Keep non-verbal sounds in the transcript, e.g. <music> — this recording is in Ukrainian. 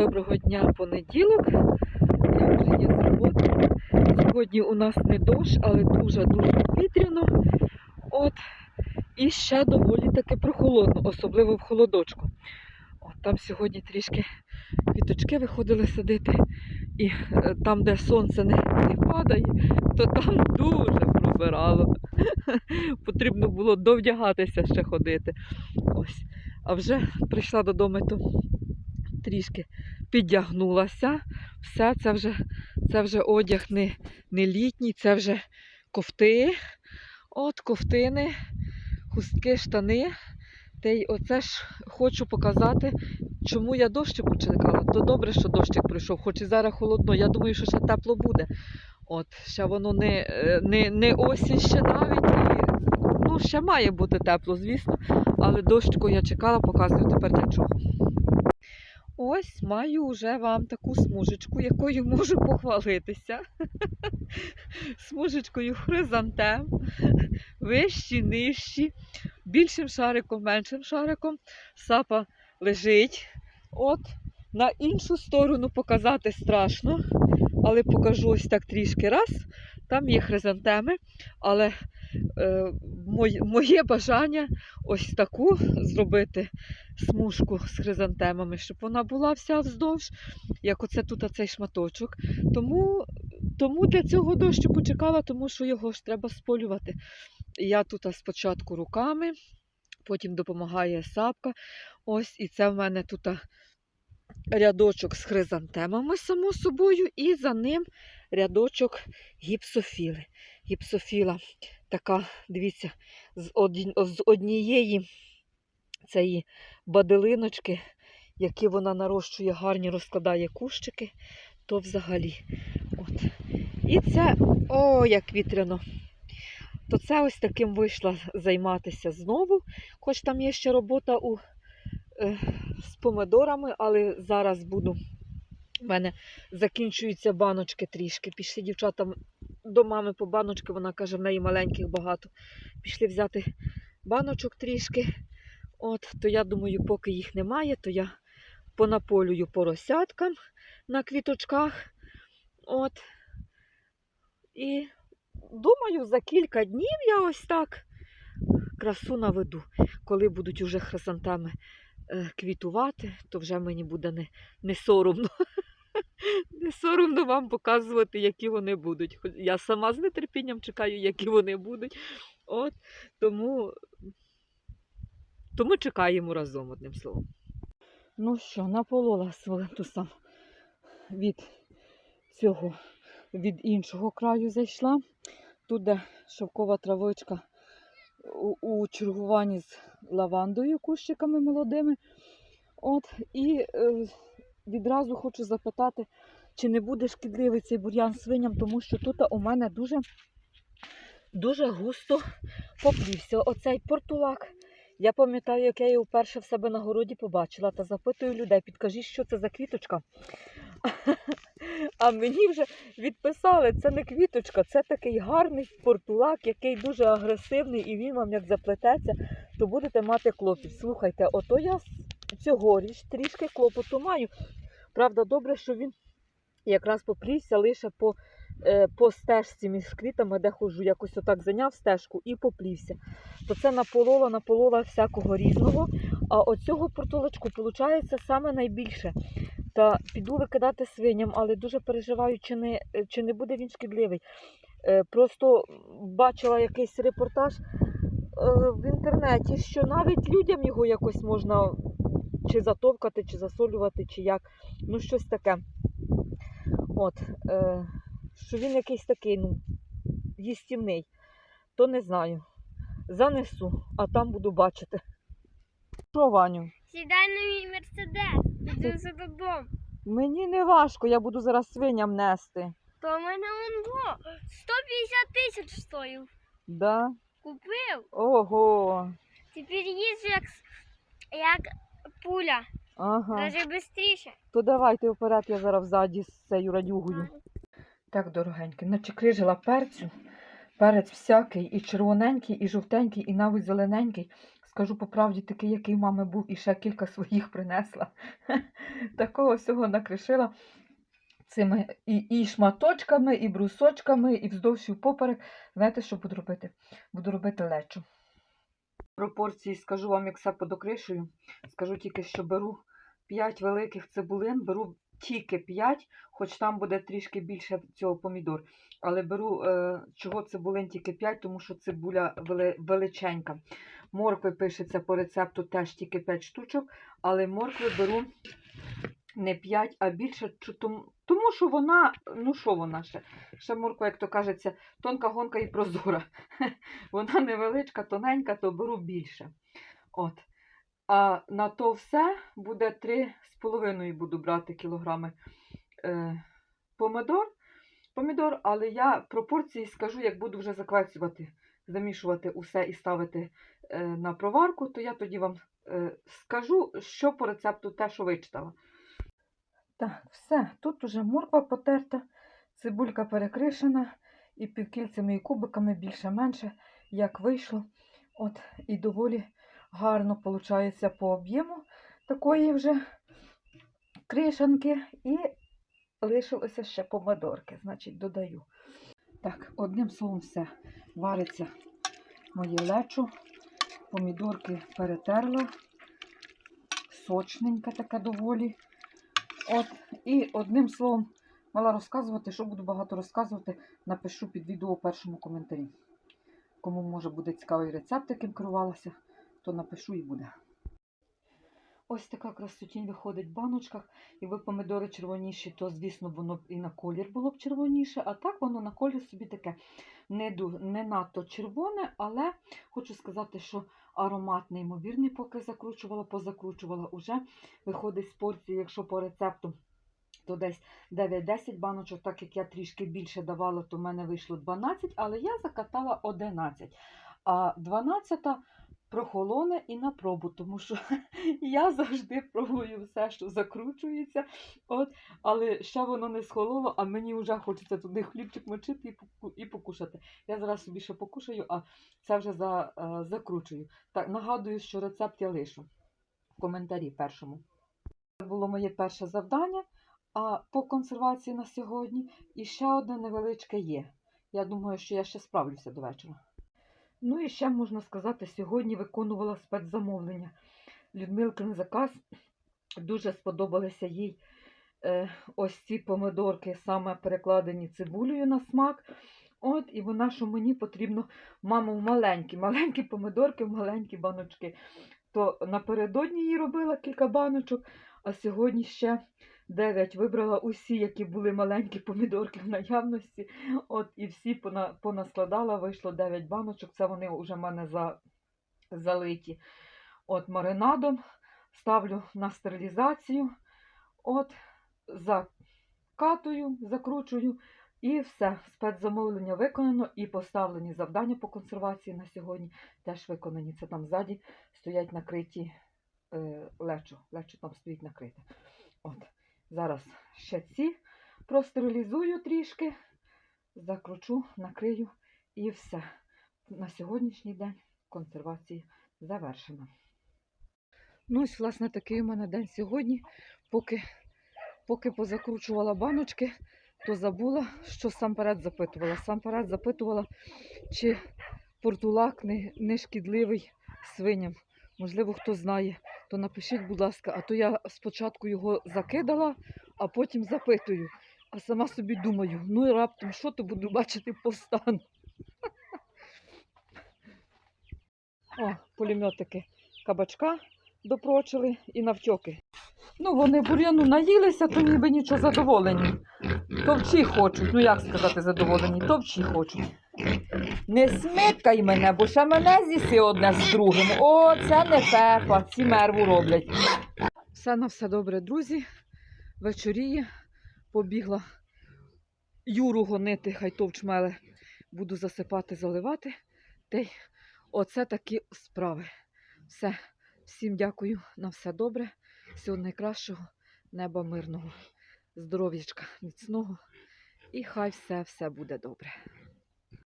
Доброго дня, понеділок. Я вже є з роботи. Сьогодні у нас не дощ, але дуже-дуже повітряно. От. І ще доволі таки прохолодно, особливо в холодочку. От там сьогодні трішки квіточки виходили садити. І е, там, де сонце не, не падає, то там дуже пробирало. <laughs> Потрібно було довдягатися ще ходити. Ось. А вже прийшла додому, то трішки піддягнулася. Все, це вже, це вже одяг не, не літній, це вже ковти. От ковтини, хустки, штани. Та й оце ж хочу показати, чому я дощику чекала. То добре, що дощик прийшов, хоч і зараз холодно. Я думаю, що ще тепло буде. От, ще воно не, е, не, не осінь ще навіть. Ну, ще має бути тепло, звісно. Але дощику я чекала, показую тепер для чого. Ось маю вже вам таку смужечку, якою можу похвалитися. Смужечкою хризантем, вищі, нижчі, більшим шариком, меншим шариком. Сапа лежить. От, на іншу сторону показати страшно, але покажу ось так трішки раз. Там є хризантеми, але е, моє, бажання ось таку зробити смужку з хризантемами, щоб вона була вся вздовж, як оце тут оцей шматочок. Тому, тому для цього дощику чекала, тому що його ж треба сполювати. Я тут спочатку руками, потім допомагає сапка. Ось, і це в мене тут рядочок з хризантемами, само собою, і за ним рядочок гіпсофіли. Гіпсофіла така, дивіться, з, одні- з однієї цієї баделиночки, які вона нарощує, гарні розкладає кущики, то взагалі. От. І це, о, як вітряно. То це ось таким вийшла займатися знову. Хоч там є ще робота у, е, з помидорами, але зараз буду. У мене закінчуються баночки трішки. Пішли дівчата до мами по баночки, вона каже, в неї маленьких багато. Пішли взяти баночок трішки. От, то я думаю, поки їх немає, то я понаполюю поросяткам на квіточках. От. І думаю, за кілька днів я ось так красу наведу. Коли будуть уже хризантеми е, квітувати, то вже мені буде не, не соромно. <laughs> Не соромно вам показувати, які вони будуть. Я сама з нетерпінням чекаю, які вони будуть. От, тому тому чекаємо разом, одним словом. Ну що, наполола Свалентуса від цього, від іншого краю зайшла. Тут де шовкова травичка у, у чергуванні з лавандою, кущиками молодими. От, і е, відразу хочу запитати, чи не буде шкідливий цей бур'ян свиням, тому що тут у мене дуже, дуже густо поплівся. Оцей портулак. Я пам'ятаю, як я його вперше в себе на городі побачила та запитую людей, підкажіть, що це за квіточка. <laughs> А мені вже відписали, це не квіточка, це такий гарний портулак, який дуже агресивний, і він вам як заплететься, то будете мати клопіт. Слухайте, ото я цьогоріч трішки клопоту маю. Правда, добре, що він якраз поплівся лише по, е, по стежці між квітами, де ходжу, якось отак зайняв стежку і поплівся. То це наполола, наполола всякого різного. А оцього портулочку, виходить, саме найбільше. Та піду викидати свиням, але дуже переживаю, чи не, чи не буде він шкідливий. Е, Просто бачила якийсь репортаж е, в інтернеті, що навіть людям його якось можна чи затовкати, чи засолювати, чи як. Ну, щось таке. От, е, що він якийсь такий, ну, їстівний, то не знаю. Занесу, а там буду бачити. Що, Ваню? Сідай на мій мерседес, іду за додому. Мені не важко, я буду зараз свиням нести. То в мене он було 150 тисяч стоїв. Да? Купив. Ого. Тепер їжджу як, як пуля. Ага. Даже швидше. То давайте вперед, я зараз ззаді з цією радюгою. Так, дорогенькі, начекрижила перцю. Перець всякий, і червоненький, і жовтенький, і навіть зелененький. скажу по правді, такий, який мами був, і ще кілька своїх принесла. <laughs> Такого всього накришила цими і, і шматочками, і брусочками, і вздовж і впоперек. Знаєте, що буду робити? Буду робити лечу. Пропорції скажу вам, як все подокришую. Скажу тільки, що беру 5 великих цибулин, беру тільки 5, хоч там буде трішки більше цього помідор. Але беру е, чого цибулин тільки 5, тому що цибуля величенька. Моркви пишеться по рецепту теж тільки 5 штучок, але моркви беру не 5, а більше, тому, що вона, ну що вона ще? Ще морква, як то кажеться, тонка гонка і прозора. <laughs> Вона невеличка, тоненька, то беру більше. От. А на то все буде 3,5 буду брати кілограми е, помидор, помідор, але я пропорції скажу, як буду вже заквецювати, замішувати усе і ставити е, на проварку, то я тоді вам е, скажу, що по рецепту те, що вичитала. Так, все, тут уже морква потерта, цибулька перекришена, і півкільцями і кубиками більше-менше, як вийшло. От, і доволі гарно виходить по об'єму такої вже кришанки. І лишилося ще помидорки, значить, додаю. Так, одним словом, все. Вариться моє лечо. Помідорки перетерла. Сочненька така доволі. От, і одним словом, мала розказувати, що буду багато розказувати, напишу під відео у першому коментарі. Кому може буде цікавий рецепт, яким керувалася, то напишу і буде. Ось така красотінь виходить в баночках. Якби помидори червоніші, то, звісно, воно б і на колір було б червоніше, а так воно на колір собі таке не, не надто червоне, але хочу сказати, що аромат неймовірний, поки закручувала, позакручувала уже. Виходить з порції, якщо по рецепту, то десь 9-10 баночок, так як я трішки більше давала, то в мене вийшло 12, але я закатала 11. А 12 прохолоне і на пробу, тому що <laughs> я завжди пробую все, що закручується. От, але ще воно не схололо, а мені вже хочеться туди хлібчик мочити і, поку- і покушати. Я зараз собі ще покушаю, а це вже за, е, закручую. Так, нагадую, що рецепт я лишу в коментарі першому. Це було моє перше завдання а, по консервації на сьогодні. І ще одне невеличке є. Я думаю, що я ще справлюся до вечора. Ну і ще можна сказати, сьогодні виконувала спецзамовлення. Людмилкин заказ. Дуже сподобалися їй е, ось ці помидорки, саме перекладені цибулею на смак. От, і вона, що мені потрібно, мамо, маленькі, маленькі помидорки, маленькі баночки. То напередодні їй робила кілька баночок, а сьогодні ще 9. Вибрала усі, які були маленькі помідорки в наявності. От, і всі пона, понаскладала, вийшло 9 баночок. Це вони вже в мене за, залиті. От маринадом ставлю на стерилізацію. От, закатую, закручую. І все, спецзамовлення виконано і поставлені завдання по консервації на сьогодні теж виконані. Це там ззаді стоять накриті е, лечо. Лечо там стоїть накрите. От. Зараз ще ці простерилізую трішки, закручу, накрию і все. На сьогоднішній день консервації завершено. Ну, ось, власне, такий у мене день сьогодні. Поки, поки позакручувала баночки, то забула, що сам перед запитувала. Сам перед запитувала, чи портулак не, не шкідливий свиням. Можливо, хто знає, то напишіть, будь ласка, а то я спочатку його закидала, а потім запитую. А сама собі думаю, ну і раптом що то буду бачити по стану. О, пулеметики кабачка допрочили і навтьоки. Ну, вони бур'яну наїлися, то ніби нічого задоволені. Товчі хочуть, ну як сказати задоволені, товчі хочуть. Не смикай мене, бо ще мене з'їси одне з другим. О, це не пепа, ці мерву роблять. Все на все добре, друзі. Вечоріє побігла Юру гонити, хай товчмеле. Буду засипати, заливати. Та й оце такі справи. Все. Всім дякую на все добре. Всього найкращого, неба мирного, здоров'ячка міцного. І хай все, все буде добре.